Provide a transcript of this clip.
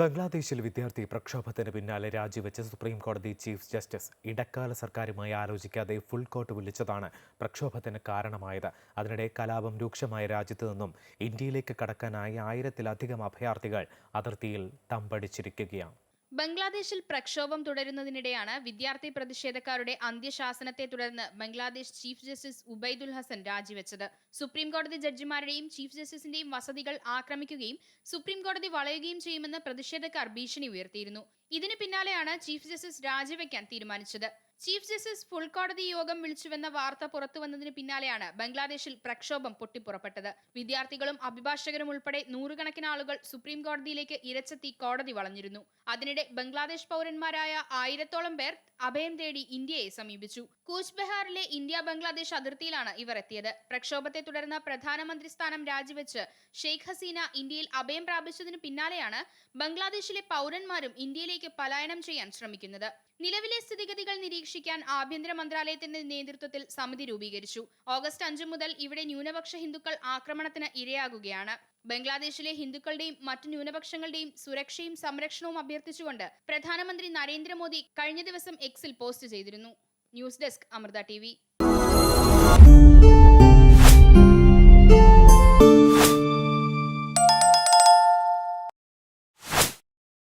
ബംഗ്ലാദേശിൽ വിദ്യാർത്ഥി പ്രക്ഷോഭത്തിന് പിന്നാലെ രാജിവെച്ച സുപ്രീം കോടതി ചീഫ് ജസ്റ്റിസ് ഇടക്കാല സർക്കാരുമായി ആലോചിക്കാതെ ഫുൾ കോർട്ട് വിളിച്ചതാണ് പ്രക്ഷോഭത്തിന് കാരണമായത്. അതിനിടെ കലാപം രൂക്ഷമായ രാജ്യത്തു നിന്നും ഇന്ത്യയിലേക്ക് കടക്കാനായി ആയിരത്തിലധികം അഭയാർത്ഥികൾ അതിർത്തിയിൽ തമ്പടിച്ചിരിക്കുകയാണ്. ബംഗ്ലാദേശിൽ പ്രക്ഷോഭം തുടരുന്നതിനിടെയാണ് വിദ്യാർത്ഥി പ്രതിഷേധക്കാരുടെ അന്ത്യശാസനത്തെ തുടർന്ന് ബംഗ്ലാദേശ് ചീഫ് ജസ്റ്റിസ് ഉബൈദുൽ ഹസൻ രാജിവെച്ചത്. സുപ്രീംകോടതി ജഡ്ജിമാരുടെയും ചീഫ് ജസ്റ്റിസിന്റെയും വസതികൾ ആക്രമിക്കുകയും സുപ്രീംകോടതി വളയുകയും ചെയ്യുമെന്ന് പ്രതിഷേധക്കാർ ഭീഷണി ഉയർത്തിയിരുന്നു. ഇതിന് പിന്നാലെയാണ് ചീഫ് ജസ്റ്റിസ് രാജിവെക്കാൻ തീരുമാനിച്ചത്. ചീഫ് ജസ്റ്റിസ് ഫുൾ കോടതി യോഗം വിളിച്ചുവെന്ന വാർത്ത പുറത്തുവന്നതിന് പിന്നാലെയാണ് ബംഗ്ലാദേശിൽ പ്രക്ഷോഭം പൊട്ടിപ്പുറപ്പെട്ടത്. വിദ്യാർത്ഥികളും അഭിഭാഷകരും ഉൾപ്പെടെ നൂറുകണക്കിന് ആളുകൾ സുപ്രീം കോടതിയിലേക്ക് ഇരച്ചെത്തി കോടതി വളഞ്ഞിരുന്നു. അതിനിടെ ബംഗ്ലാദേശ് പൗരന്മാരായ ആയിരത്തോളം പേർ അഭയം തേടി ഇന്ത്യയെ സമീപിച്ചു. കൂച്ച് ബെഹാറിലെ ഇന്ത്യ ബംഗ്ലാദേശ് അതിർത്തിയിലാണ് ഇവർ എത്തിയത്. പ്രക്ഷോഭത്തെ തുടർന്ന് പ്രധാനമന്ത്രി സ്ഥാനം രാജിവെച്ച് ഷെയ്ഖ് ഹസീന ഇന്ത്യയിൽ അഭയം പ്രാപിച്ചതിന് പിന്നാലെയാണ് ബംഗ്ലാദേശിലെ പൗരന്മാരും ഇന്ത്യയിലേക്ക് പലായനം ചെയ്യാൻ ശ്രമിക്കുന്നത്. നിലവിലെ സ്ഥിതിഗതികൾ നിരീക്ഷിക്കാൻ ആഭ്യന്തര മന്ത്രാലയത്തിന്റെ നേതൃത്വത്തിൽ സമിതി രൂപീകരിച്ചു. ഓഗസ്റ്റ് അഞ്ചു മുതൽ ഇവിടെ ന്യൂനപക്ഷ ഹിന്ദുക്കൾ ആക്രമണത്തിന് ഇരയാകുകയാണ്. ബംഗ്ലാദേശിലെ ഹിന്ദുക്കളുടെയും മറ്റ് ന്യൂനപക്ഷങ്ങളുടെയും സുരക്ഷയും സംരക്ഷണവും അഭ്യർത്ഥിച്ചുകൊണ്ട് പ്രധാനമന്ത്രി നരേന്ദ്രമോദി കഴിഞ്ഞ ദിവസം എക്സിൽ പോസ്റ്റ് ചെയ്തിരുന്നു. News desk Amrita T